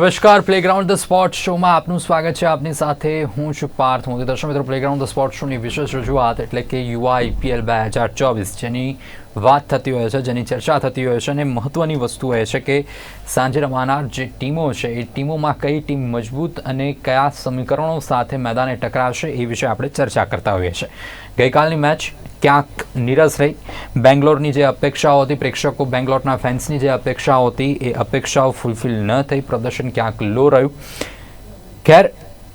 નમસ્કાર playground the sport શોમાં આપનું સ્વાગત છે. આપની સાથે હું છું પાર્થ મોદી. દર્શક મિત્રો પ્લેગ્રાઉન્ડ ધ સ્પોર્ટ શોની વિશેષ રજૂઆત એટલે કે યુવા આઈપીએલ બે હજાર ચોવીસ, જેની વાત થતી હોય છે, જેની ચર્ચા થતી હોય છે અને મહત્ત્વની વસ્તુ એ છે કે સાંજે રમાનાર જે ટીમો છે, એ ટીમોમાં કઈ ટીમ મજબૂત અને કયા સમીકરણો સાથે મેદાને ટકરાશે એ વિશે આપણે ચર્ચા કરતા હોઈએ છીએ. ગઈકાલની મેચ ક્યાંક નીરસ રહી. બેંગ્લોરની જે અપેક્ષાઓ હતી, પ્રેક્ષકો બેંગ્લોરના ફેન્સની જે અપેક્ષાઓ હતી, એ અપેક્ષાઓ ફૂલફિલ ન થઈ. પ્રદર્શન ક્યાંક લો રહ્યું. ખેર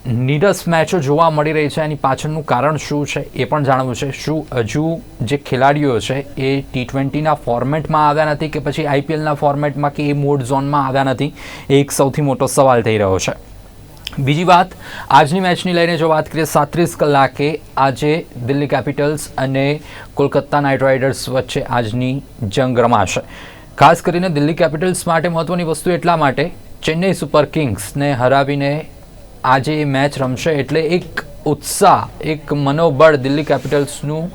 નીરસ મેચો જોવા મળી રહી છે. એની પાછળનું કારણ શું છે એ પણ જાણવું છે. શું હજુ જે ખેલાડીઓ છે એ ટી ટ્વેન્ટીના ફોર્મેટમાં આવ્યા નથી કે પછી આઈપીએલના ફોર્મેટમાં કે એ મોડ ઝોનમાં આવ્યા નથી? એ એક સૌથી મોટો સવાલ થઈ રહ્યો છે. બીજી વાત, આજની મેચની લઈને જો વાત કરીએ, સાત્રીસ કલાકે આજે દિલ્હી કેપિટલ્સ અને કોલકાતા નાઇટ રાઇડર્સ વચ્ચે આજની જંગ રમાશે. ખાસ કરીને દિલ્હી કેપિટલ્સ માટે મહત્ત્વની વસ્તુ એટલા માટે, ચેન્નઈ સુપર કિંગ્સને હરાવીને આજે એ મેચ રમશે એટલે એક ઉત્સાહ, એક મનોબળ દિલ્હી કેપિટલ્સનું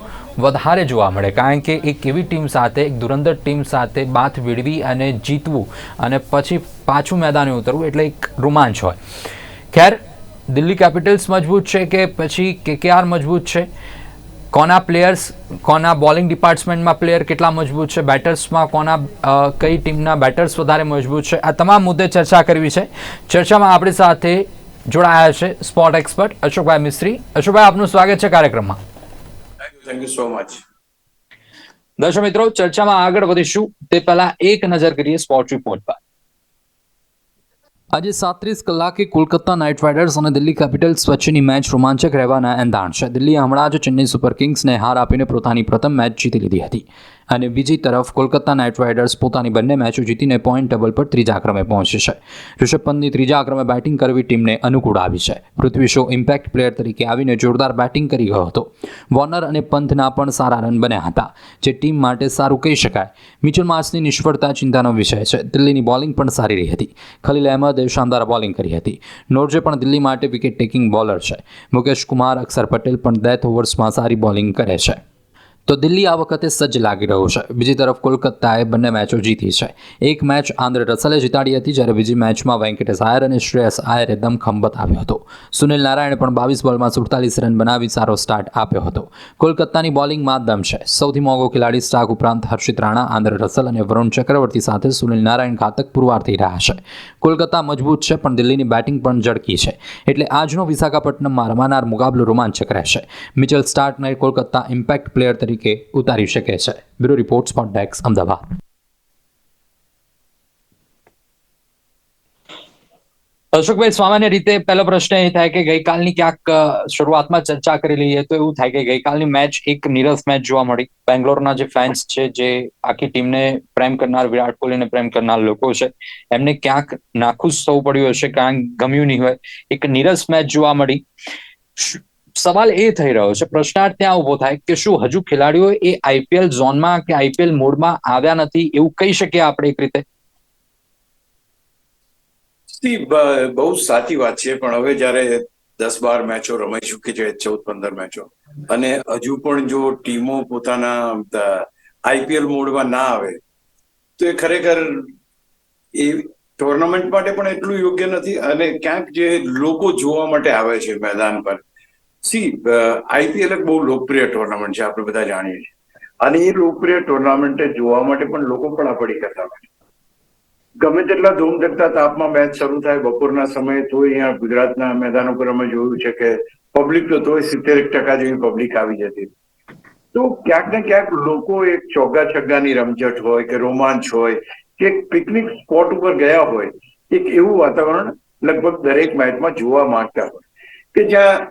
વધારે જોવા મળે. કારણ કે એક એવી ટીમ સાથે, એક ધુરંધર ટીમ સાથે બાથ વીડવી અને જીતવું અને પછી પાછું મેદાને ઉતરવું એટલે એક રોમાંચ હોય. ખેર, દિલ્હી કેપિટલ્સ મજબૂત છે કે પછી કેકેઆર મજબૂત છે? કોના પ્લેયર્સ કોના બોલિંગ ડિપાર્ટમેન્ટમાં પ્લેયર કેટલા મજબૂત છે? બેટર્સમાં કોના કઈ ટીમના બેટર્સ વધારે મજબૂત છે? આ તમામ મુદ્દે ચર્ચા કરવી છે. ચર્ચામાં આપણી સાથે જોડાયા છે સ્પોટ એક્સપર્ટ અશોકભાઈ મિસ્ત્રી. અશોકભાઈ આપનું સ્વાગત છે કાર્યક્રમમાં. થેન્ક યુ સો મચ દર્શક મિત્રો ચર્ચામાં આગળ વધીશું. તે પહેલા એક નજર કરીએ સ્પોર્ટ રિપોર્ટ પર. આજે સાત્રીસ કલાકે કોલકાતા નાઇટ રાઇડર્સ અને દિલ્હી કેપિટલ્સ વચ્ચેની મેચ રોમાંચક રહેવાના એંધાણ છે. દિલ્હીએ હમણાં જ ચેન્નઈ સુપર કિંગ્સને હાર આપીને પોતાની પ્રથમ મેચ જીતી લીધી હતી. અને બીજી તરફ કોલકાતા નાઇટ રાઇડર્સ પોતાની બંને મેચો જીતીને પોઈન્ટ ટેબલ પર ત્રીજા ક્રમે પહોંચી છે. ઋષભ પંતની ત્રીજા ક્રમે બેટિંગ કરવી ટીમને અનુકૂળ આવી છે. પૃથ્વી શો ઇમ્પેક્ટ પ્લેયર તરીકે આવીને જોરદાર બેટિંગ કરી ગયો હતો. વોર્નર અને પંથના પણ સારા રન બન્યા હતા, જે ટીમ માટે સારું કહી શકાય. મિચલ માર્સની નિષ્ફળતા ચિંતાનો વિષય છે. દિલ્હીની બોલિંગ પણ સારી રહી હતી. ખલીલ અહેમદે શાનદાર બોલિંગ કરી હતી. નોર્જે પણ દિલ્હી માટે વિકેટ ટેકિંગ બોલર છે. મુકેશ કુમાર, અક્ષર પટેલ પણ ડેથ ઓવર્સમાં સારી બોલિંગ કરે છે. તો દિલ્હી આ વખતે સજ્જ લાગી રહ્યું છે. બીજી તરફ કોલકાતાએ બંને મેચો જીતી છે. એક મેચ આંધ્ર રસલે જીતાડી હતી, જ્યારે બીજી મેચમાં વેંકટેશ આયર અને શ્રેયસ આયરે દમખમ બતાવ્યો હતો. સુનિલ નારાયણે પણ બાવીસ બોલમાં સુડતાલીસ રન બનાવી સારો સ્ટાર્ટ આપ્યો હતો. કોલકાતાની બોલિંગમાં દમ છે. સૌથી મોંઘો ખેલાડી સ્ટાક ઉપરાંત હર્ષિત રાણા આંધ્ર રસલ અને વરુણ ચક્રવર્તી સાથે સુનિલ નારાયણ ઘાતક પુરવાર થઈ રહ્યા છે. કોલકાતા મજબૂત છે, પણ દિલ્હીની બેટિંગ પણ ઝડકી છે. એટલે આજનો વિશાખાપટ્ટનમમાં રમાનાર મુકાબલો રોમાંચક રહેશે. મિચલ સ્ટાર્કને કોલકાતા ઇમ્પેક્ટ પ્લેયર તરીકે ઉતારી શકે છે. Bureau report spot desk Ahmedabad. અશોકભાઈ, સામાન્ય રીતે પહેલો પ્રશ્ન એ થાય કે ગઈકાલની ક્યાંક શરૂઆતમાં ચર્ચા કરી લઈએ તો એવું થાય કે ગઈકાલની મેચ એક નીરસ મેચ જોવા મળી. બેંગ્લોરના જે ફેન્સ છે, જે આખી ટીમને પ્રેમ કરનાર વિરાટ કોહલીને પ્રેમ કરનાર લોકો છે, એમને ક્યાંક નાખુશ થવું પડ્યું હશે કારણ ગમ્યું નહીં હોય. એક નીરસ મેચ જોવા મળી. સવાલ એ થઈ રહ્યો છે, પ્રશ્નાર્થ ત્યાં ઊભો થાય કે શું હજુ ખેલાડીઓ એ આઈપીએલ ઝોનમાં કે આઈપીએલ મોડમાં આવ્યા નથી એવું કહી શકીએ આપણે એક રીતે? બહુ સાચી વાત છે, પણ હવે જયારે દસ બાર મેચો રમાઈ ચૂકી છે, ચૌદ પંદર મેચો, અને હજુ પણ જો ટીમો પોતાના આઈપીએલ મોડમાં ના આવે, તો એ ખરેખર એ ટુર્નામેન્ટ માટે પણ એટલું યોગ્ય નથી, અને ક્યાંક જે લોકો જોવા માટે આવે છે મેદાન પર સી આઈપીએલ એક બહુ લોકપ્રિય ટુર્નામેન્ટ છે, આપણે બધા જાણીએ છીએ. અને એ લોકપ્રિય ટુર્નામેન્ટે જોવા માટે પણ લોકો પડાપડી કરતા હોય ગમે તેટલા ધૂમ ધકતા તાપમાં મેચ શરૂ થાય બપોરના સમયે તો અહીંયા ગુજરાતના મેદાનો પર અમે જોયું છે કે પબ્લિક તો તોય સિત્તેર ટકા જેવી પબ્લિક આવી જતી તો ક્યાંક ને ક્યાંક લોકો એક ચોગ્ગા છગ્ગાની રમઝટ હોય કે રોમાંચ હોય કે પિકનિક સ્પોટ ઉપર ગયા હોય, એક એવું વાતાવરણ લગભગ દરેક મેચમાં જોવા માંગતા હોય. કે જ્યાં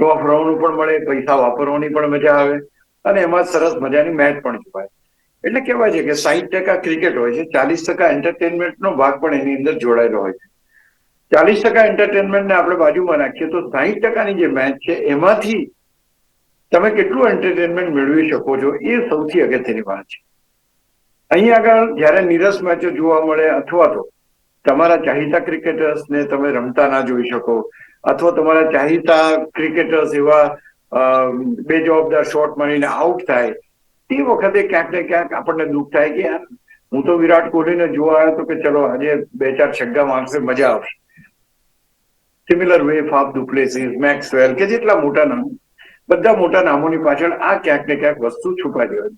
રવા ફરવાનું પણ મળે, પૈસા વાપરવાની પણ મજા આવે અને એમાં સરસ મજાની મેચ પણ જોવાય એટલે કહેવાય છે કે સાહીઠ ટકા ક્રિકેટ હોય છે, ચાલીસ ટકા એન્ટરટેનમેન્ટનો ભાગ પણ એની અંદર જોડાયેલો હોય છે. ચાલીસ ટકા એન્ટરટેનમેન્ટને આપણે બાજુમાં નાખીએ તો સાહીઠ ટકાની જે મેચ છે, એમાંથી તમે કેટલું એન્ટરટેનમેન્ટ મેળવી શકો છો એ સૌથી અગત્યની વાત છે. અહીં આગળ જ્યારે નીરસ મેચો જોવા મળે અથવા તો તમારા ચાહીતા ક્રિકેટર્સને તમે રમતા ના જોઈ શકો અથવા તમારા ચાહીતા ક્રિકેટર્સ એવા બે જવાબદાર શોટ મારીને આઉટ થાય, તે વખતે ક્યાંક ને ક્યાંક આપણને દુઃખ થાય કે યાર, હું તો વિરાટ કોહલીને જોવા આવ્યો તો કે ચલો આજે બે ચાર છગ્ગા મારશે, મજા આવશે. Similar way Faf du Plessis Maxwell કે જેટલા મોટા નામ, બધા મોટા નામોની પાછળ આ ક્યાંક ને ક્યાંક વસ્તુ છુપાઈ હોય.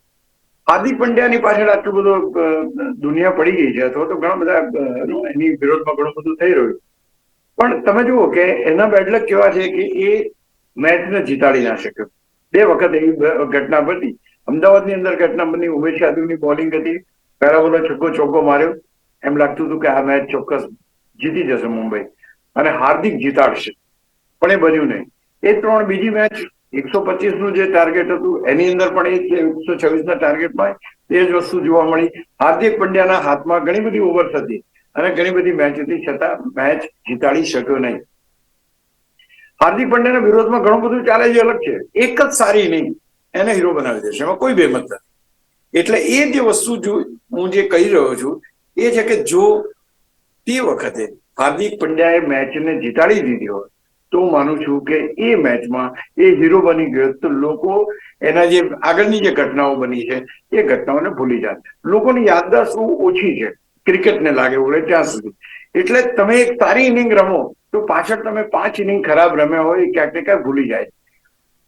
હાર્દિક પંડ્યાની પાછળ આટલું બધું દુનિયા પડી ગઈ છે અથવા તો ઘણા બધા એની વિરોધમાં ઘણું બધું થઈ રહ્યું પણ તમે જુઓ કે એના બેડલક કેવા છે કે એ મેચને જીતાડી ના શક્યો. બે વખત એવી ઘટના બની. અમદાવાદની અંદર ઘટના બની. ઉમેશ યાદવની બોલિંગ હતી. પહેલા બોલો છક્કો ચોક્કો માર્યો. એમ લાગતું હતું કે આ મેચ ચોક્કસ જીતી જશે મુંબઈ. અને હાર્દિક જીતાડશે. પણ એ બન્યું નહીં. એ ત્રણ બીજી મેચ એકસો પચીસનું જે ટાર્ગેટ હતું, એની અંદર પણ એ એકસો છવ્વીસ ના ટાર્ગેટમાં એ જ વસ્તુ જોવા મળી. હાર્દિક પંડ્યાના હાથમાં ઘણી બધી ઓવર્સ હતી. અને ઘણી બધી મેચ હતી છતાં મેચ જીતાડી શક્યો નહીં. હાર્દિક પંડ્યાના વિરોધમાં ઘણું બધું ચાલે છે, અલગ છે. એક જ સારી ઇનિંગ એને હીરો બનાવી દેશે. એમાં કોઈ બેમત નથી. એટલે એ જે વસ્તુ જો હું જે કહી રહ્યો છું, એ છે કે જો તે વખતે હાર્દિક પંડ્યાએ મેચને જીતાડી દીધી હોય, તો હું માનું છું કે એ મેચમાં એ હીરો બની ગયો તો લોકો એના જે આગળની જે ઘટનાઓ બની છે, એ ઘટનાઓને ભૂલી જાય. લોકોની યાદદાસ્ત ઓછી છે. ક્રિકેટને લાગે ઓળે ત્યાં સુધી. એટલે તમે એક સારી ઇનિંગ રમો, તો પાછળ તમે પાંચ ઇનિંગ ખરાબ રમ્યા હોય ક્યાંક ને ક્યાંક ભૂલી જાય.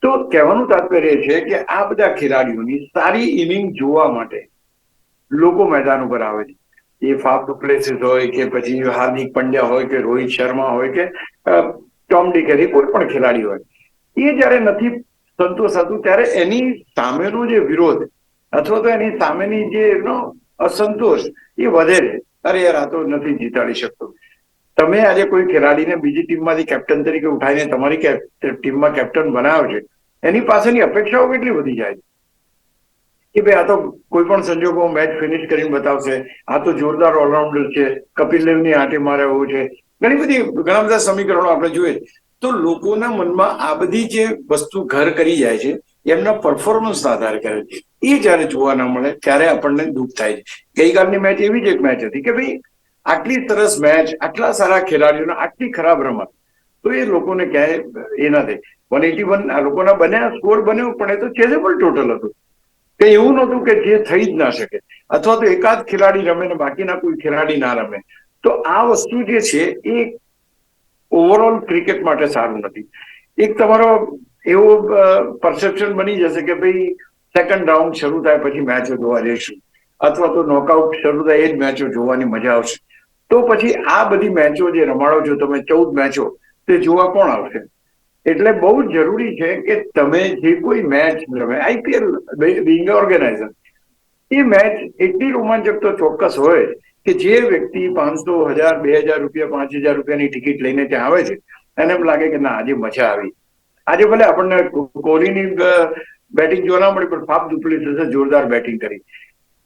તો કહેવાનું તાત્પર્ય છે કે આ બધા ખેલાડીઓની સારી ઇનિંગ જોવા માટે લોકો મેદાન ઉપર આવે છે. એ ફાફ પ્લેસીસ હોય કે પછી હાર્દિક પંડ્યા હોય કે રોહિત શર્મા હોય કે ટોમ ડીકેરી, કોઈ પણ ખેલાડી હોય. એ જ્યારે નથી સંતોષાતું, ત્યારે એની સામેનો જે વિરોધ, અથવા તો એની સામેની જે એનો અસંતોષ એ વધે છે અરે યાર, આ તો નથી જીતાડી શકતો. તમે આજે કોઈ ખેલાડીને બીજી ટીમમાંથી કેપ્ટન તરીકે ઉઠાવીને તમારી ટીમમાં કેપ્ટન બનાવ્યો છે એની પાસેની અપેક્ષાઓ કેટલી વધી જાય છે? કે ભાઈ, આ તો કોઈ પણ સંજોગોમાં મેચ ફિનિશ કરીને બતાવશે. આ તો જોરદાર ઓલરાઉન્ડર છે. કપિલ દેવની આંટે મારે એવું છે. ઘણી બધી, ઘણા બધા સમીકરણો આપણે જોઈએ. તો લોકોના મનમાં આ બધી જે વસ્તુ ઘર કરી જાય છે એમના પરફોર્મન્સ આધારે કરે છે. એ જ્યારે જોવા ના મળે, ત્યારે આપણને દુઃખ થાય છે. ગઈકાલની મેચ એવી જ એક મેચ હતી કે ભાઈ, આટલી સરસ મેચ આટલા સારા ખેલાડીઓને આટલી ખરાબ રમત. તો એ લોકોને ક્યાંય એ ના થાય. વન એટી વન આ લોકોના બન્યા સ્કોર બન્યો, પણ એ તો ચેઝેબલ ટોટલ હતું. કે એવું નહોતું કે જે થઈ જ ના શકે. અથવા તો એકાદ ખેલાડી રમે ને બાકીના કોઈ ખેલાડી ના રમે. તો આ વસ્તુ જે છે, એ ઓવરઓલ ક્રિકેટ માટે સારું નથી. એક તમારો એવો પરસેપ્શન બની જશે કે ભાઈ સેકન્ડ રાઉન્ડ શરૂ થાય પછી મેચો જોવા જઈશું. અથવા તો નોકઆઉટ શરૂ થાય એ જ મેચો જોવાની મજા આવશે. તો પછી આ બધી મેચો જે રમાડો છો તમે, ચૌદ મેચો તે જોવા કોણ આવશે? એટલે બહુ જરૂરી છે કે તમે જે કોઈ મેચ રમે આઈપીએલ બિંગ ઓર્ગેનાઇઝર એ મેચ એટલી રોમાંચક તો ચોક્કસ હોય કે જે વ્યક્તિ પાંચસો હજાર, બે હજાર રૂપિયા, પાંચ હજાર રૂપિયાની ટિકિટ લઈને ત્યાં આવે છે, એને એમ લાગે કે ના, આજે મજા આવી. આજે ભલે આપણને કોહલીની બેટિંગ જોવા મળી, પણ ફાફ ડુપ્લિસિસે જોરદાર બેટિંગ કરી.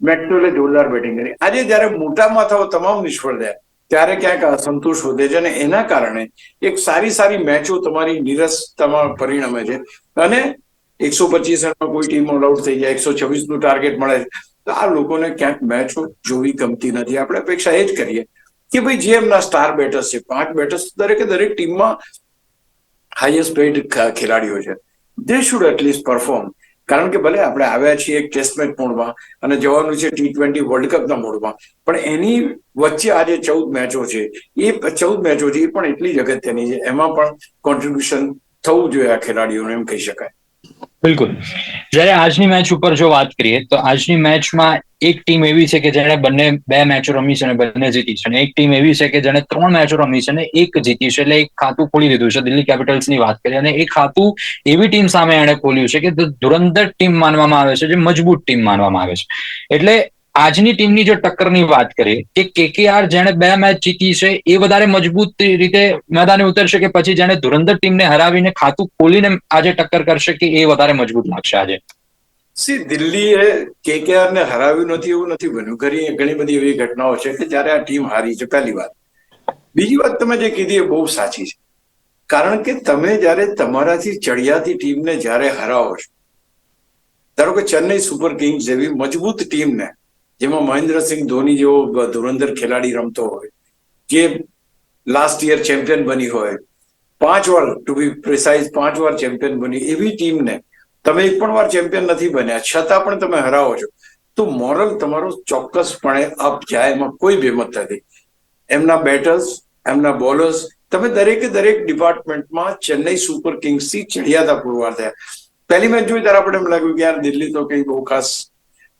મેક્સવેલે જોરદાર બેટિંગ કરી. આજે જયારે મોટા માથાઓ તમામ નિષ્ફળ થયા ત્યારે ક્યાંક અસંતોષ વધે છે અને એના કારણે એક સારી સારી મેચો તમારી નિરસતામાં પરિણમે છે. અને એકસો પચીસ રનમાં કોઈ ટીમ ઓલ આઉટ થઈ જાય, એકસો છવ્વીસનું ટાર્ગેટ મળે છે. તો આ લોકોને ક્યાંક મેચો જોવી ગમતી નથી. આપણે અપેક્ષા એ જ કરીએ કે ભાઈ જે એમના સ્ટાર બેટર્સ છે, પાંચ બેટર્સ દરેકે દરેક ટીમમાં હાઈએસ્ટ પેઇડ ખેલાડીઓ છે. દે શુડ એટલીસ્ટ પરફોર્મ કારણ કે ભલે આપણે આવ્યા છીએ એક ટેસ્ટ મેચ મોડમાં અને જવાનું છે ટી ટ્વેન્ટી વર્લ્ડ કપના મોડમાં, પણ એની વચ્ચે આજે ચૌદ મેચો છે. એ ચૌદ મેચો છે, એ પણ એટલી જ અગત્યની છે. એમાં પણ કોન્ટ્રીબ્યુશન થવું જોઈએ આ ખેલાડીઓને એમ કહી શકાય. બિલકુલ. જ્યારે આજની મેચ ઉપર જો વાત કરીએ, તો આજની મેચમાં એક ટીમ એવી છે કે જેણે બંને બે મેચો રમી છે અને બંને જીતી છે. અને એક ટીમ એવી છે કે જેણે ત્રણ મેચો રમી છે અને એક જીતી છે. એટલે એક ખાતું ખોલી દીધું છે, દિલ્હી કેપિટલ્સની વાત કરીએ. અને એ ખાતું એવી ટીમ સામે એણે ખોલ્યું છે કે ધુરંધર ટીમ માનવામાં આવે છે, જે મજબૂત ટીમ માનવામાં આવે છે. એટલે આજની ટીમની જો ટક્કરની વાત કરીએ કે કેકેઆર જેણે બે મેચ જીતી છે, એ વધારે મજબૂત રીતે મેદાને ઉતરશે કે પછી જેણે ધુરંધર ટીમને હરાવીને ખાતું ખોલીને આજે ટક્કર કરશે કે એ વધારે મજબૂત લાગશે આજે? સી, દિલ્હીએ કેકેઆર ને હરાવ્યું નથી એવું નથી બન્યું. ઘણી ઘણી બધી એવી ઘટનાઓ છે કે જ્યારે આ ટીમ હારી છે, પહેલી વાત. બીજી વાત તમે જે કીધી એ બહુ સાચી છે. કારણ કે તમે જ્યારે તમારાથી ચડિયાતી ટીમને જ્યારે હરાવો છો, ધારો કે ચેન્નઈ સુપર કિંગ્સ જેવી મજબૂત ટીમને જેમાં મહેન્દ્રસિંહ ધોની જેવો ધુરંધર ખેલાડી રમતો હોય, જે લાસ્ટ યર ચેમ્પિયન બની હોય, પાંચ વાર ટુ બી પ્રિસાઇઝ પાંચ વાર ચેમ્પિયન બની, એવી ટીમને તમે એક પણ વાર ચેમ્પિયન નથી બન્યા, છતાં પણ તમે હરાવો છો. તો મોરલ તમારો ચોક્કસપણે અપ જાય, એમાં કોઈ બેમત નથી. એમના બેટર્સ એમના બોલર્સ તમે દરેકે દરેક ડિપાર્ટમેન્ટમાં ચેન્નઈ સુપર કિંગ્સથી ચડિયાતા પુરવાર થયા. પહેલી મેચ જોઈ ત્યારે આપણે એમ લાગ્યું કે યાર દિલ્હી તો કંઈ બહુ ખાસ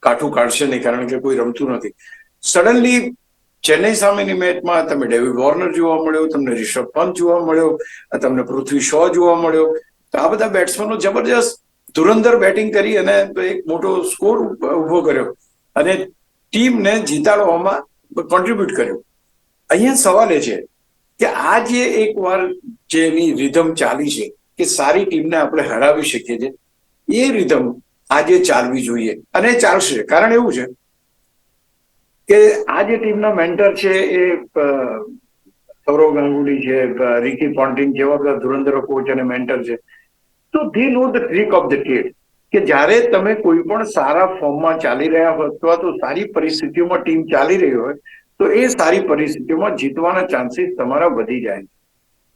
કાઠું કાઢશે નહીં, કારણ કે કોઈ રમતું નથી. સડનલી ચેન્નઈ સામેની મેચમાં તમે ડેવિડ વોર્નર જોવા મળ્યો, તમને રિષભ પંત જોવા મળ્યો, તમને પૃથ્વી શો જોવા મળ્યો. તો આ બધા બેટ્સમેનો જબરજસ્ત ધુરંધર બેટિંગ કરી અને એક મોટો સ્કોર ઊભો કર્યો. અને ટીમને જીતાડવામાં કોન્ટ્રીબ્યુટ કર્યો. અહીંયા સવાલ એ છે કે આ જે એકવાર જેની રિધમ ચાલી છે, કે સારી ટીમને આપણે હરાવી શકીએ છીએ, એ રિધમ આજે ચાલવી જોઈએ અને ચાલશે. કારણ એવું છે કે આ જે ટીમના મેન્ટર છે એ સૌરવ ગાંગુલી છે રિકી પોન્ટિંગ જેવા ધુરંધર કોચ અને મેન્ટર છે. તો the know the trick of the trade કે જ્યારે તમે કોઈ પણ સારા ફોર્મમાં ચાલી રહ્યા હો અથવા તો સારી પરિસ્થિતિઓમાં ટીમ ચાલી રહી હોય, તો એ સારી પરિસ્થિતિઓમાં જીતવાના ચાન્સીસ તમારા વધી જાય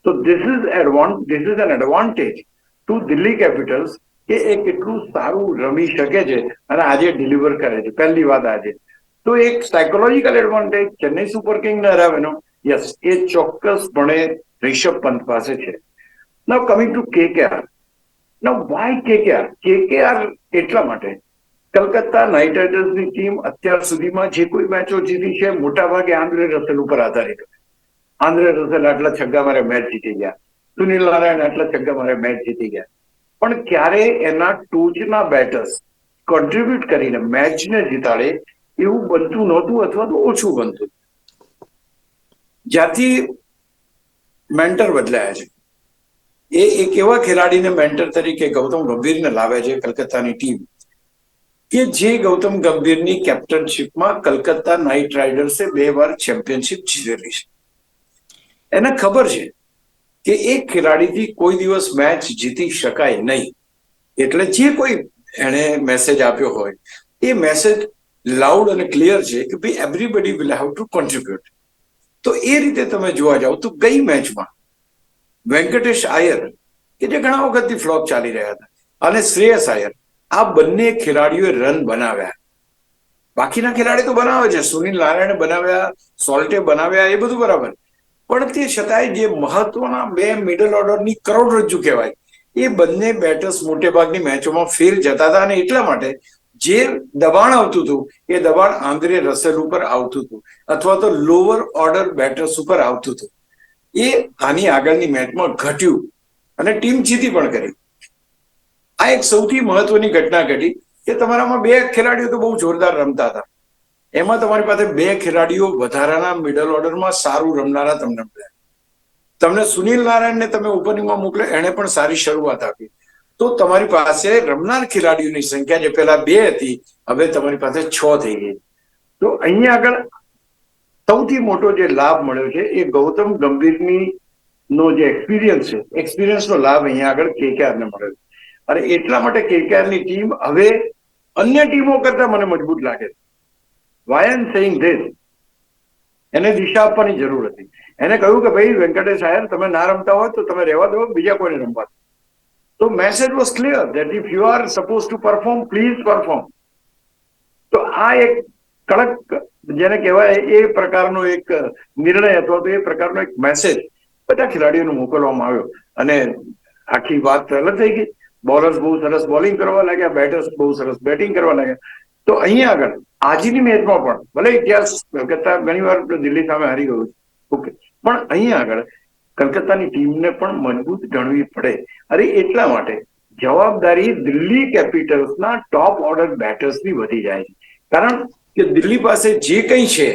તો this is advantage this is an advantage to Delhi Capitals કે એ કેટલું સારું રમી શકે છે અને આજે ડિલિવર કરે છે. પહેલી વાત આજે. તો એક psychological advantage Chennai Super King ને હરાવેનો. યસ એ ચોક્કસપણે રિષભ પંત પાસે છે. Now coming to KKR now why KKR KKR એટલા માટે. કલકત્તા નાઇટ રાઇડર્સની ટીમ અત્યાર સુધીમાં જે કોઈ મેચો જીતી છે, મોટા ભાગે આંદ્રે રસેલ ઉપર આધારિત. આંદ્રે રસેલ આટલા છગ્ગા મારે મેચ જીતી ગયા. સુનિલ નારાયણ આટલા છગ્ગા મારે મેચ જીતી ગયા. પણ ક્યારે એના ટોચના બેટર્સ કોન્ટ્રીબ્યુટ કરીને મેચને જીતાડે એવું બનતું નહોતું અથવા તો ઓછું બનતું. જ્યાંથી મેન્ટર બદલાયા છે. એ એક એવા ખેલાડીને મેન્ટર તરીકે ગૌતમ ગંભીરને લાવે છે કલકત્તાની ટીમ કે જે ગૌતમ ગંભીરની કેપ્ટનશીપમાં કલકત્તા નાઇટ રાઇડર્સે બે વાર ચેમ્પિયનશિપ જીતેલી છે. એને ખબર છે કે એક ખેલાડીથી કોઈ દિવસ મેચ જીતી શકાય નહીં. એટલે જે કોઈ એણે મેસેજ આપ્યો હોય, એ મેસેજ લાઉડ અને ક્લિયર છે કે ભાઈ everybody will have to contribute તો એ રીતે તમે જોવા જાઓ તો ગઈ મેચમાં વેંકટેશ આયર, કે જે ઘણા વખતથી ફ્લોપ ચાલી રહ્યા હતા, અને શ્રેયસ આયર, આ બંને ખેલાડીઓએ રન બનાવ્યા. બાકીના ખેલાડી તો બનાવે છે. સુનિલ નારાયણે બનાવ્યા, સોલ્ટે બનાવ્યા, એ બધું બરાબર. પણ તે છતાંય જે મહત્વના બે મિડલ ઓર્ડરની કરોડરજ્જુ કહેવાય, એ બંને બેટર્સ મોટે ભાગની મેચોમાં ફેલ જતા હતા અને એટલા માટે જે દબાણ આવતું હતું, એ દબાણ આંદ્રે રસેલ ઉપર આવતું હતું અથવા તો લોઅર ઓર્ડર બેટર્સ ઉપર આવતું હતું. એ આની આગળની મેચમાં ઘટ્યું અને ટીમ જીતી પણ કરી. આ એક સૌથી મહત્વની ઘટના ઘટી કે તમારામાં બે ખેલાડીઓ તો બહુ જોરદાર રમતા હતા. એમાં તમારી પાસે બે ખેલાડીઓ વધારાના મિડલ ઓર્ડરમાં સારું રમનારા તમને મળ્યા તમને સુનિલ નારાયણને તમે ઓપનિંગમાં મોકલે, એણે પણ સારી શરૂઆત આપી. તો તમારી પાસે રમનાર ખેલાડીઓની સંખ્યા જે પહેલા બે હતી, હવે તમારી પાસે છ થઈ ગઈ. તો અહીંયા આગળ સૌથી મોટો જે લાભ મળ્યો છે, એ ગૌતમ ગંભીરની નો જે એક્સપિરિયન્સ છે એક્સપિરિયન્સનો લાભ અહીંયા આગળ કેકેઆરને મળ્યો છે. અને એટલા માટે કેકેઆરની ટીમ હવે અન્ય ટીમો કરતા મને મજબૂત લાગે છે. વાય એમ સેઈંગ ધીસ એને દિશા આપવાની જરૂર હતી. એને કહ્યું કે ભાઈ વેંકટેશ આયર તમે ના રમતા હોય તો તમે રહેવા દો, બીજા કોઈને રમવા દો. તો message was clear that if you are suppose to perform please perform તો આ એક કડક, જેને કહેવાય એ પ્રકારનો એક નિર્ણય અથવા તો એ પ્રકારનો એક મેસેજ બધા ખેલાડીઓને મોકલવામાં આવ્યો. અને આખી વાત અલગ થઈ ગઈ. બોલર્સ બહુ સરસ બોલિંગ કરવા લાગ્યા બેટર્સ બહુ સરસ બેટિંગ કરવા લાગ્યા. તો અહીંયા આગળ, આજની મેચમાં પણ, ભલે ઇતિહાસ કલકત્તા ઘણી વાર દિલ્હી સામે હારી ગયું ઓકે. પણ અહીંયા આગળ કલકત્તાની ટીમને પણ મજબૂત ગણવી પડે. અરે એટલા માટે જવાબદારી દિલ્હી કેપિટલ્સના ટોપ ઓર્ડર બેટર્સની વધી જાય છે. કારણ કે દિલ્હી પાસે જે કંઈ છે,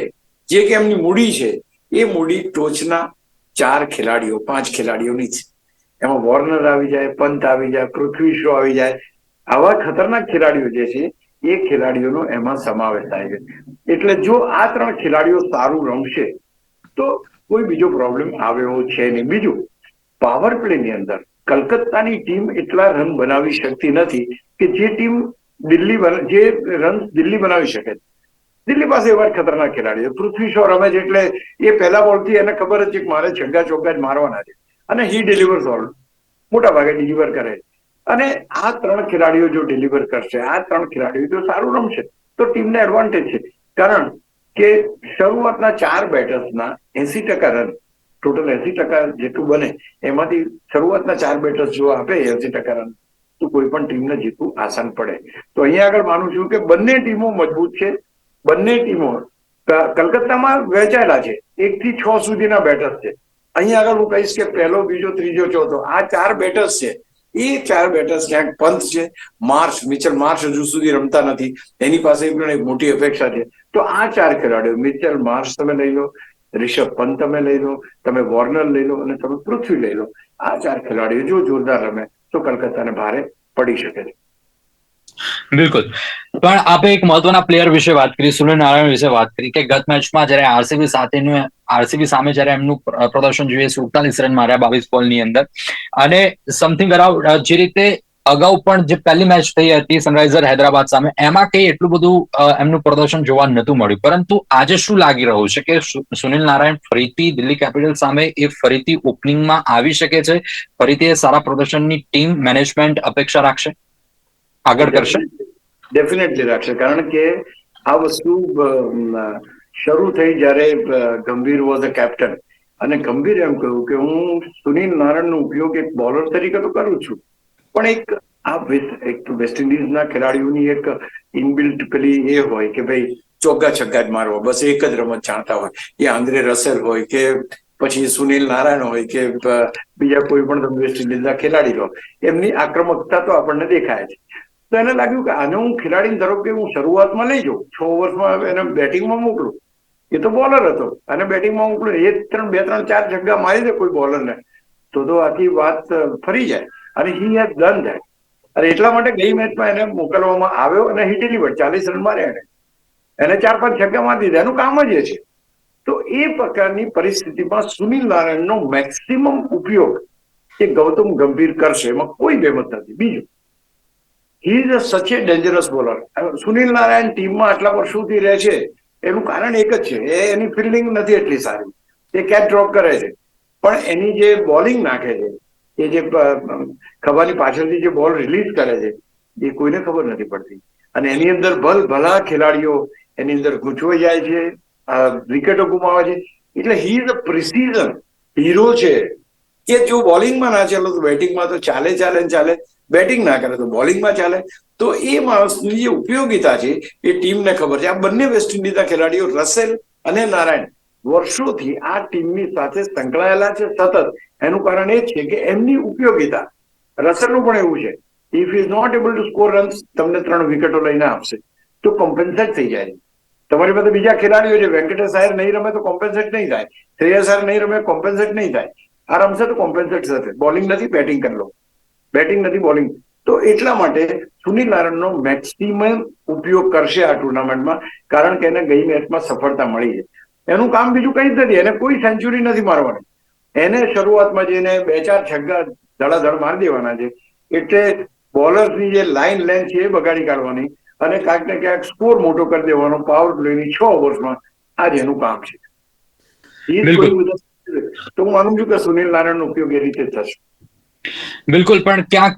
જે કે એમની મૂડી છે, એ મૂડી ટોચના ચાર ખેલાડીઓ, પાંચ ખેલાડીઓની છે એમાં વોર્નર આવી જાય, પંત આવી જાય, પૃથ્વી શો આવી જાય. આવા ખતરનાક ખેલાડીઓ જે છે એ ખેલાડીઓનો એમાં સમાવેશ થાય છે. એટલે જો આ ત્રણ ખેલાડીઓ સારું રમશે, તો કોઈ બીજો પ્રોબ્લેમ આવે એવો છે નહીં. બીજું પાવર પ્લે ની અંદર કલકત્તાની ટીમ એટલા રન બનાવી શકતી નથી કે જે ટીમ દિલ્હી જે રન દિલ્હી બનાવી શકે. દિલ્હી પાસે એવા ખતરનાક ખેલાડીઓ. પૃથ્વી શો રમે છે એટલે એ પહેલા બોલથી એને ખબર જ છે કે મારે છગ્ગા ચોગ્ગા જ મારવાના છે. અને હી ડિલિવર્સ ઓલ મોટા ભાગે ડિલિવર કરે. છે. અને આ ત્રણ ખેલાડીઓ જો ડિલિવર કરશે, આ ત્રણ ખેલાડીઓ જો સારું રમશે. તો ટીમને એડવાન્ટેજ છે. કારણ કે શરૂઆતના ચાર બેટર્સના એસી ટકા રન ટોટલ એસી ટકા જેટલું બને, એમાંથી શરૂઆતના ચાર બેટર્સ જો આપે એસી ટકા રન, તો કોઈ પણ ટીમને જીતવું આસાન પડે. તો અહીંયા આગળ માનું છું કે બંને ટીમો મજબૂત છે. બંને ટીમો કલકત્તામાં વહેંચાયેલા છે. એક થી છ સુધીના બેટર્સ છે. અહીંયા આગળ હું કહીશ કે પહેલો, બીજો, ત્રીજો, ચોથો, આ ચાર બેટર્સ છે. એ ચાર બેટર્સ ક્યાંક પંત છે. માર્ચ મિચલ માર્ચ હજુ સુધી રમતા નથી. એની પાસે પણ એક મોટી અપેક્ષા છે. તો આ ચાર ખેલાડીઓ, મિચલ માર્ચ તમે લઈ લો, રિષભ પંત તમે લઈ લો, તમે વોર્નર લઈ લો અને તમે પૃથ્વી લઈ લો. આ ચાર ખેલાડીઓ જો જોરદાર રમે, તો કલકત્તાને ભારે પડી શકે છે. બિલકુલ. પણ આપણે એક મહત્વના પ્લેયર વિશે વાત કરી સૂર્યનારાયણ નારાયણ વિશે વાત કરી કે ગત મેચમાં જ્યારે આરસીબી સાથેનું આરસીબી સામે જ્યારે એમનું પ્રદર્શન જોઈએ સુડતાલીસ રન માર્યા બાવીસ બોલની અંદર. અને સમથિંગ અરાઉન્ડ જે રીતે અગાઉ પણ જે પહેલી મેચ થઈ હતી સનરાઇઝર હૈદરાબાદ સામે, એમાં કઈ એટલું બધું એમનું પ્રદર્શન જોવા નતું મળ્યું. પરંતુ આજે શું લાગી રહ્યું છે કે સુનિલ નારાયણ ફરીથી દિલ્હી કેપિટલ સામે એ ફરીથી ઓપનિંગમાં આવી શકે છે? ફરીથી એ સારા પ્રદર્શનની ટીમ મેનેજમેન્ટ અપેક્ષા રાખશે? આગળ કરશે? ડેફિનેટલી રાખશે કારણ કે આ વસ્તુ શરૂ થઈ જ્યારે ગંભીર વોઝ અ કેપ્ટન અને ગંભીર એમ કહ્યું કે હું સુનિલ નારાયણનો ઉપયોગ એક બોલર તરીકે તો કરું છું. પણ એક આ વેસ્ટ એક વેસ્ટ ઇન્ડિઝના ખેલાડીઓની એક ઇનબિલ્ટ પેલી એ હોય કે ભાઈ ચોગ્ગા છગ્ગા જ મારવા બસ એક જ રમત જાણતા હોય. એ આંદ્રે રસેલ હોય કે પછી સુનિલ નારાયણ હોય કે બીજા કોઈ પણ વેસ્ટ ઇન્ડિઝના ખેલાડી લો એમની આક્રમકતા તો આપણને દેખાય છે. તો એને લાગ્યું કે આને હું ખેલાડીને ધારો કે હું શરૂઆતમાં લઈ જાઉં, છ ઓવર્સમાં એને બેટિંગમાં મોકલું. એ તો બોલર હતો. અને બેટિંગમાં મોકલું, એ ત્રણ, બે, ત્રણ, ચાર જગ્યા મારી દે કોઈ બોલરને તો તો આખી વાત ફરી જાય. અને હી હેઝ ડન ધેટ અને એટલા માટે ગઈ મેચમાં એને મોકલવામાં આવ્યો અને હી ડિલિવર ચાલીસ રન માર્યા એને. એને ચાર, પાંચ જગ્યા મારી દીધા. એનું કામ જ એ છે. તો એ પ્રકારની પરિસ્થિતિમાં સુનિલ નારાયણનો મેક્સિમમ ઉપયોગ એ ગૌતમ ગંભીર કરશે. એમાં કોઈ બેમત નથી. બીજું is such a dangerous bowler Sunil Narayan ટીમમાં આટલા વર્ષોથી રહે છે એનું કારણ એક જ છે એ એની ફિલ્ડિંગ નથી એટલી સારી. એ કેચ ડ્રોપ કરે છે. પણ એની જે બોલિંગ નાખે છે એ જે અ, ખભાની પાછળથી જે બોલ રિલીઝ કરે છે એ કોઈને ખબર નથી પડતી. અને એની અંદર ભલ ભલા ખેલાડીઓ એની અંદર ગૂંચવાઈ જાય છે વિકેટો ગુમાવે છે. એટલે he is a precision hero છે. કે જો બોલિંગમાં ના ચાલે તો બેટિંગમાં તો ચાલે ચાલે ને ચાલે. બેટિંગ ના કરે તો બોલિંગમાં ચાલે. તો એ માણસની જે ઉપયોગિતા છે એ ટીમને ખબર છે. આ બંને વેસ્ટ ઇન્ડિઝના ખેલાડીઓ રસેલ અને નારાયણ વર્ષોથી આ ટીમની સાથે સંકળાયેલા છે સતત. એનું કારણ એ છે કે એમની ઉપયોગિતા રસેલનું પણ એવું છે. If is not able to score runs તમને ત્રણ વિકેટો લઈને આપશે. તો કોમ્પન્સેટ થઈ જાય. તમારી પાસે બીજા ખેલાડીઓ છે. વેંકટેશ આયર નહીં રમે તો કોમ્પન્સેટ નહીં થાય. શ્રેયસ આયર નહીં રમે કોમ્પન્સેટ નહીં થાય. આ રમશે તો કોમ્પેન્સેટ થશે. બોલિંગ નથી બેટિંગ કરી લો. બેટિંગ નથી બોલિંગ તો એટલા માટે સુનિલ નારાયણનો મેક્સિમમ ઉપયોગ કરશે આ ટુર્નામેન્ટમાં કારણ કે એને ગઈ મેચમાં સફળતા મળી છે. એનું કામ બીજું કંઈ જ નથી. એને કોઈ સેન્ચુરી નથી મારવાની. એને શરૂઆતમાં જઈને બે ચાર છગ્ગા ધડાધડ મારી દેવાના છે એટલે બોલર્સની જે લાઈન લેન્થ છે એ બગાડી કાઢવાની અને ક્યાંક ને ક્યાંક સ્કોર મોટો કરી દેવાનો પાવર પ્લેની છ ઓવર્સમાં આ જ એનું કામ છે. તો હું માનું છું કે સુનિલ નારાયણનો ઉપયોગ એ રીતે થશે. બિલકુલ પણ ક્યાંક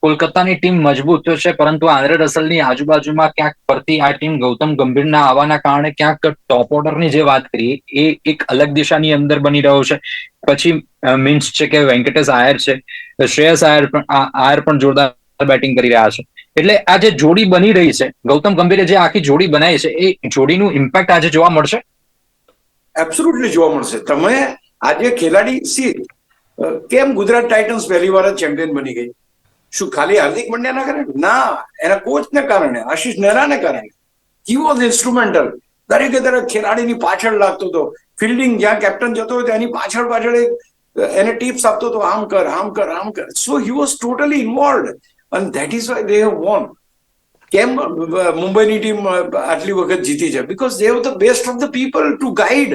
કોલકાતાની ટીમ મજબૂત તો છે પરંતુ આંદ્રે રસલની આજુબાજુમાં ક્યાંક ફરતી આ ટીમ ગૌતમ ગંભીરના આવવાના કારણે ક્યાંક ટોપ ઓર્ડરની જે વાત કરી એ એક અલગ દિશાની અંદર બની રહ્યો છે. પછી મીન્સ છે કે વેંકટેશ આયર છે શ્રેયસ આયર પણ આ- આયર પણ જોરદાર બેટિંગ કરી રહ્યા છે. એટલે આ જે જોડી બની રહી છે ગૌતમ ગંભીરે જે આખી જોડી બનાવી છે એ જોડીનું ઇમ્પેક્ટ આજે જોવા મળશે? એબ્સોલ્યુટલી જોવા મળશે. તમે આજે ખેલાડી સી કેમ ગુજરાત ટાઇટન્સ પહેલી વાર ચેમ્પિયન બની ગઈ? શું ખાલી હાર્દિક પંડ્યાના કારણે? ના, એના કોચને કારણે, આશીષ નેહરાને કારણે. હી વોઝ ઇન્સ્ટ્રુમેન્ટલ દરેકે દરેક ખેલાડીની પાછળ લાગતો હતો. ફિલ્ડિંગ જ્યાં કેપ્ટન જતો હતો એની પાછળ પાછળ એને ટિપ્સ આપતો હતો, આમ કર આમ કર આમ કર. So he was totally involve અને that is why they have won કેમ મુંબઈની ટીમ આટલી વખત જીતી છે? Because they have the best of the people to guide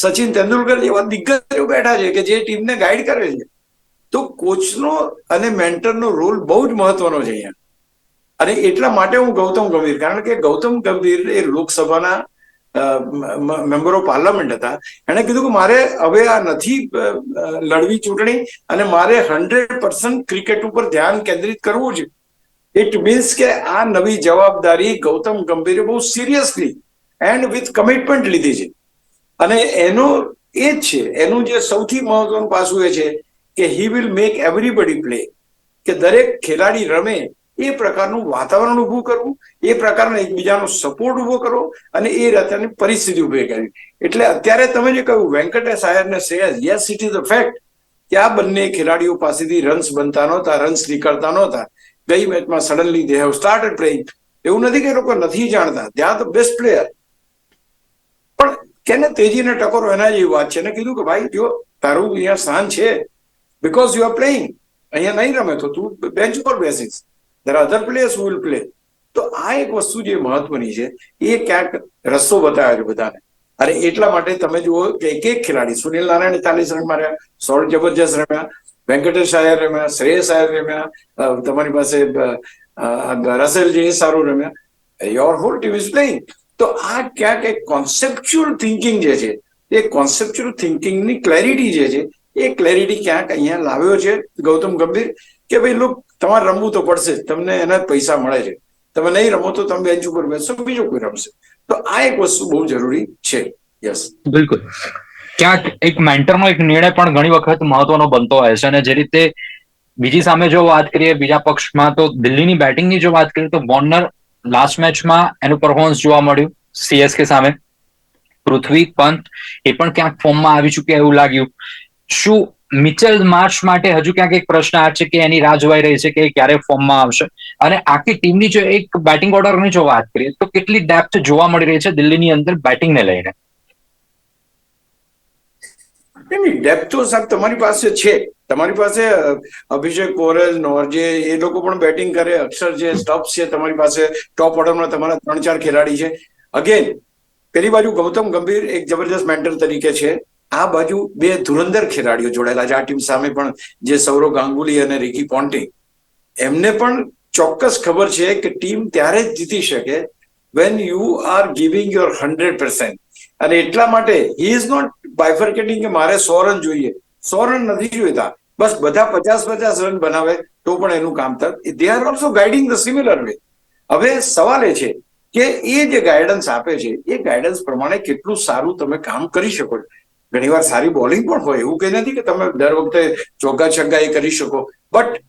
Sachin Tendulkar જેવા દિગ્ગજો બેઠા છે કે જે ટીમને ગાઈડ કરે છે. તો કોચનો અને મેન્ટરનો રોલ બહુ જ મહત્વનો છે અહીંયા. અને એટલા માટે હું ગૌતમ ગંભીર, કારણ કે ગૌતમ ગંભીર એ લોકસભાના મેમ્બર ઓફ પાર્લામેન્ટ હતા. એણે કીધું કે મારે હવે આ નથી લડવી ચૂંટણી અને મારે હંડ્રેડ પર્સન્ટ ક્રિકેટ ઉપર ધ્યાન કેન્દ્રિત કરવું છે. ઇટ મીન્સ કે આ નવી જવાબદારી ગૌતમ ગંભીરે બહુ સિરિયસલી એન્ડ વિથ કમિટમેન્ટ લીધી છે. અને એનો એ જ છે, એનું જે સૌથી મહત્વનું પાસું એ છે કે he will make everybody play કે દરેક ખેલાડી રમે, એ પ્રકારનું વાતાવરણ ઊભું કરવું, એ પ્રકારનો એકબીજાનો સપોર્ટ ઊભો કરવો અને એ રીતની પરિસ્થિતિ ઊભી કરવી. એટલે અત્યારે તમે જે કહ્યું, Venkatesh આયરને Shreyas yes it is a fact કે આ બંને ખેલાડીઓ પાસેથી રન્સ બનતા નહોતા રન્સ નીકળતા નહોતા. ગઈ મેચમાં suddenly they have started playing એવું નથી કે લોકો નથી જાણતા. ત્યાં તો બેસ્ટ પ્લેયર પણ કેને તેજીને ટકોરો? એના જેવી વાત છે. એને કીધું કે ભાઈ, જો તારું અહીંયા સ્થાન છે બિકોઝ યુ આર પ્લેઇંગ અહીંયા નહીં રમે તો તું બેન્ચ ઉપર બેસીશ. There other players will play તો આ એક વસ્તુ જે મહત્વની છે, એ ક્યાંક રસ્તો બતાવ્યો છે બધાને. અરે એટલા માટે તમે જુઓ કે એક એક ખેલાડી, સુનિલ નારાયણ ચાલીસ રન માર્યા, સોળ જબરજસ્ત રમ્યા, વેંકટેશ આયર રમ્યા, શ્રેયસ આયર રમ્યા તમારી પાસે રસેલ જે સારું રમ્યા. Your whole team is playing તો આ ક્યાંક એક કોન્સેપ્ચ્યુઅલ થિંકિંગ જે છે, એ કોન્સેપ્ચ્યુઅલ થિંકિંગની ક્લેરિટી જે છે, એ ક્લેરિટી ક્યાંક અહીંયા લાવ્યો છે ગૌતમ ગંભીર કે ભાઈ, લોક, તમારે રમવું તો પડશે. તમને એના પૈસા મળે છે. તમે નહીં રમો તો તમે બેન્ચ ઉપર બેસો, બીજો કોઈ રમશે. તો આ એક વસ્તુ બહુ જરૂરી છે. યસ બિલકુલ. ક્યાંક એક મેન્ટરનો એક નિર્ણય પણ ઘણી વખત મહત્વનો બનતો હોય છે અને જે રીતે બીજી સામે જો વાત કરીએ, બીજા પક્ષમાં તો દિલ્હીની બેટિંગની જો વાત કરીએ, તો વોર્નર લાસ્ટ મેચમાં એનું પરફોર્મન્સ જોવા મળ્યું સીએસકે સામે. પૃથ્વી પંત એ પણ ક્યાંક ફોર્મમાં આવી ચૂક્યા એવું લાગ્યું. શું મિચેલ માર્ચ માટે હજુ ક્યાંક એક પ્રશ્ન આ છે કે એની રાહ જોવાઈ રહી છે કે એ ક્યારે ફોર્મમાં આવશે? અને આખી ટીમની જો એક બેટિંગ ઓર્ડરની જો વાત કરીએ તો કેટલી ડેપ્થ જોવા મળી રહી છે દિલ્હીની અંદર બેટિંગને લઈને? એની ડેપ્થ તો સાહેબ, તમારી પાસે છે? તમારી પાસે અભિષેક કોરેલ નોરજે, એ લોકો પણ બેટિંગ કરે, અક્ષર છે સ્ટપ્સ છે, તમારી પાસે ટોપ ઓર્ડરમાં તમારા ત્રણ ચાર ખેલાડી છે. અગેન પેલી બાજુ ગૌતમ ગંભીર એક જબરદસ્ત મેન્ટર તરીકે છે. આ બાજુ બે ધુરંધર ખેલાડીઓ જોડાયેલા છે. આ ટીમ સામે પણ જે સૌરવ ગાંગુલી અને રિકી પોન્ટિંગ, એમને પણ ચોક્કસ ખબર છે કે ટીમ ત્યારે જ જીતી શકે when you are giving your hundred percent અને એટલા માટે હી ઇઝ નોટ બાયફર્કેટિંગ કે મારે સો રન જોઈએ. સો રન નથી જોઈતા. બસ બધા પચાસ પચાસ રન બનાવે તો પણ એનું કામ થાય. They are also guiding the similar way હવે સવાલ એ છે કે એ જે ગાઈડન્સ આપે છે, એ ગાઈડન્સ પ્રમાણે કેટલું સારું તમે કામ કરી શકો છો? ઘણીવાર સારી બોલિંગ પણ હોય, એવું કઈ નથી કે તમે દર વખતે ચોગ્ગા છગ્ગા એ કરી શકો. બટ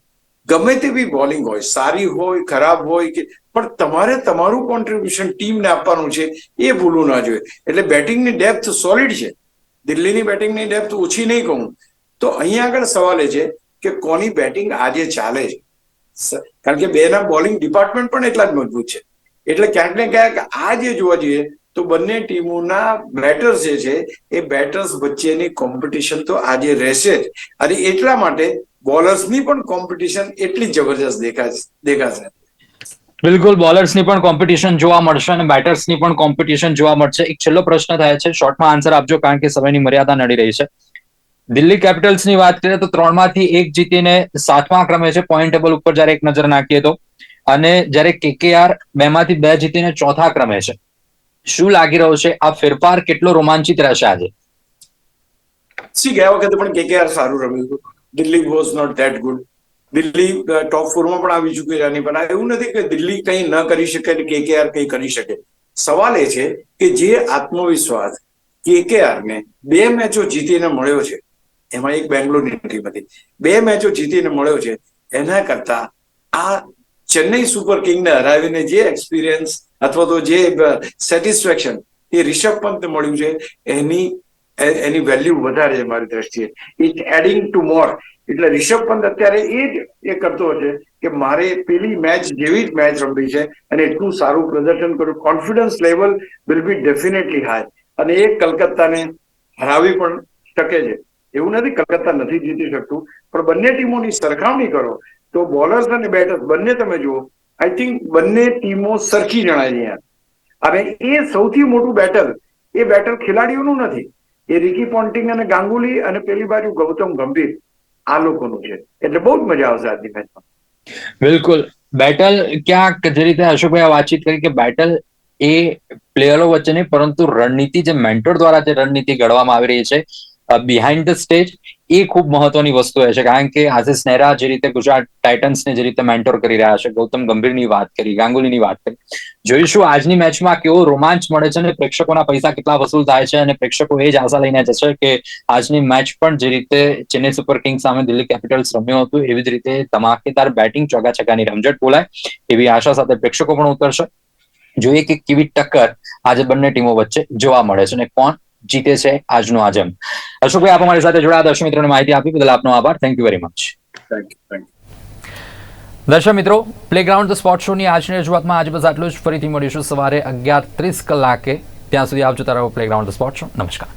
ગમે તેવી બોલિંગ હોય, સારી હોય, ખરાબ હોય કે, પણ તમારે તમારું કોન્ટ્રીબ્યુશન ટીમને આપવાનું છે, એ ભૂલવું ના જોઈએ. એટલે બેટિંગની ડેપ્થ સોલિડ છે. દિલ્હીની બેટિંગની ડેપ્થ ઓછી નહીં કહું. તો અહીંયા આગળ સવાલ એ છે કે કોની બેટિંગ આજે ચાલે છે? કારણ કે બેના બોલિંગ ડિપાર્ટમેન્ટ પણ એટલા જ મજબૂત છે. એટલે ક્યાંક ને ક્યાંક આજે જોવા જઈએ તો બંને ટીમોના બેટર્સ જે છે એ બેટર્સ વચ્ચેની કોમ્પિટિશન તો આજે રહેશે જ. અને એટલા માટે બોલર્સની પણ કોમ્પિટિશન એટલી જબરજસ્ત દેખાશે. બિલકુલ, બોલર્સની પણ કોમ્પિટિશન જોવા મળશે અને બેટર્સની પણ કોમ્પિટિશન જોવા મળશે. એક છેલ્લો પ્રશ્ન થાય છે. શોર્ટમાં આન્સર આપજો કારણ કે સમયની મર્યાદા નડી રહી છે. દિલ્હી કેપિટલ્સની વાત કરીએ તો ત્રણમાંથી એક જીતીને સાતમા ક્રમે છે. પોઈન્ટ ટેબલ ઉપર જયારે એક નજર નાખીએ તો. અને જ્યારે કેકેઆર બેમાંથી બે જીતીને ચોથા ક્રમે છે. શું લાગી રહ્યો છે? આ ફેરફાર કેટલો રોમાંચિત રહેશે આજે? સી ગયા વખતે પણ કેકેઆર સારું રમ્યું હતું. Delhi was not that good Delhi top ફોરમાં પણ આવી ચૂકી છે પણ એવું નથી કે દિલ્હી કંઈ ન કરી શકે ને કેકેઆર કંઈ કરી શકે. સવાલ એ છે કે જે આત્મવિશ્વાસ કેકેઆર ને બે મેચો જીતીને મળ્યો છે એમાં એક બેંગ્લોરની ટીમ હતી. બે મેચો જીતીને મળ્યો છે. એના કરતા આ ચેન્નઈ સુપર કિંગને હરાવીને જે એક્સપિરિયન્સ અથવા તો જે સેટિસ્ફેક્શન એ રિષભ પંતને મળ્યું છે, એની એની વેલ્યુ વધારે છે મારી દ્રષ્ટિએ. ઇટ એડિંગ ટુ મોર એટલે રિષભ પંત અત્યારે એ જ, એ કરતો છે કે મારે પેલી મેચ જેવી જ મેચ રમવી છે અને એટલું સારું પ્રદર્શન કર્યું confidence level will be definitely high અને એ કલકત્તાને હરાવી પણ શકે છે. એવું નથી કલકત્તા નથી જીતી શકતું, પણ બંને ટીમોની સરખામણી કરો, તો બોલર્સ અને બેટર્સ બંને તમે જુઓ આઈ થિંક બંને ટીમો સરખી જણાય છે અને એ સૌથી મોટું બેટર એ બેટલ ખેલાડીઓનું નથી. એ રિકી પોન્ટિંગ અને ગાંગુલી અને પેલી બાજુ ગૌતમ ગંભીર, આ લોકોનું છે. એટલે બહુ જ મજા આવશે આજની મેચમાં બિલકુલ. બેટલ ક્યાંક જે રીતે અશોકભાઈ વાતચીત કરી કે બેટલ એ પ્લેયરો વચ્ચે નહીં પરંતુ રણનીતિ જે મેન્ટોર દ્વારા જે રણનીતિ ઘડવામાં આવી રહી છે બિહાઇન્ડ ધ સ્ટેજ એ ખૂબ મહત્વની વસ્તુ હોય છે. કારણ કે આજે સ્નેરા જે રીતે ગુજરાત ટાઇટન્સને જે રીતે મેન્ટોર કરી રહ્યા છે, ગૌતમ ગંભીરની વાત કરી, ગાંગુલીની વાત કરી. જોઈશું આજની મેચમાં કેવો રોમાંચ મળે છે અને પ્રેક્ષકોના પૈસા કેટલા વસૂલ થાય છે અને પ્રેક્ષકો એ જ આશા લઈને જશે કે આજની મેચ પણ જે રીતે ચેન્નઈ સુપર કિંગ્સ સામે દિલ્હી કેપિટલ્સ રમ્યું હતું, એવી જ રીતે ધમાકેદાર બેટિંગ ચોગા છગ્ગાની રમઝટ બોલાય, એવી આશા સાથે પ્રેક્ષકો પણ ઉતરશે. જોઈએ કે કેવી ટક્કર આજે બંને ટીમો વચ્ચે જોવા મળે છે અને કોણ જીતે છે આજનો આ જેમ અશોકભાઈ આપ અમારી સાથે જોડાયા. દર્શક મિત્રોને માહિતી આપી બદલ આપનો આભાર. Thank you very much thank you thank you દર્શક મિત્રો પ્લેગ્રાઉન્ડ ધ સ્પોર્ટ શોની આજની રજૂઆતમાં આજે બસ આટલું જ. ફરીથી મળીશું સવારે અગિયાર ત્રીસ કલાકે. ત્યાં સુધી આપ જોતા રહો પ્લેગ્રાઉન્ડ ધ સ્પોર્ટ શો નમસ્કાર.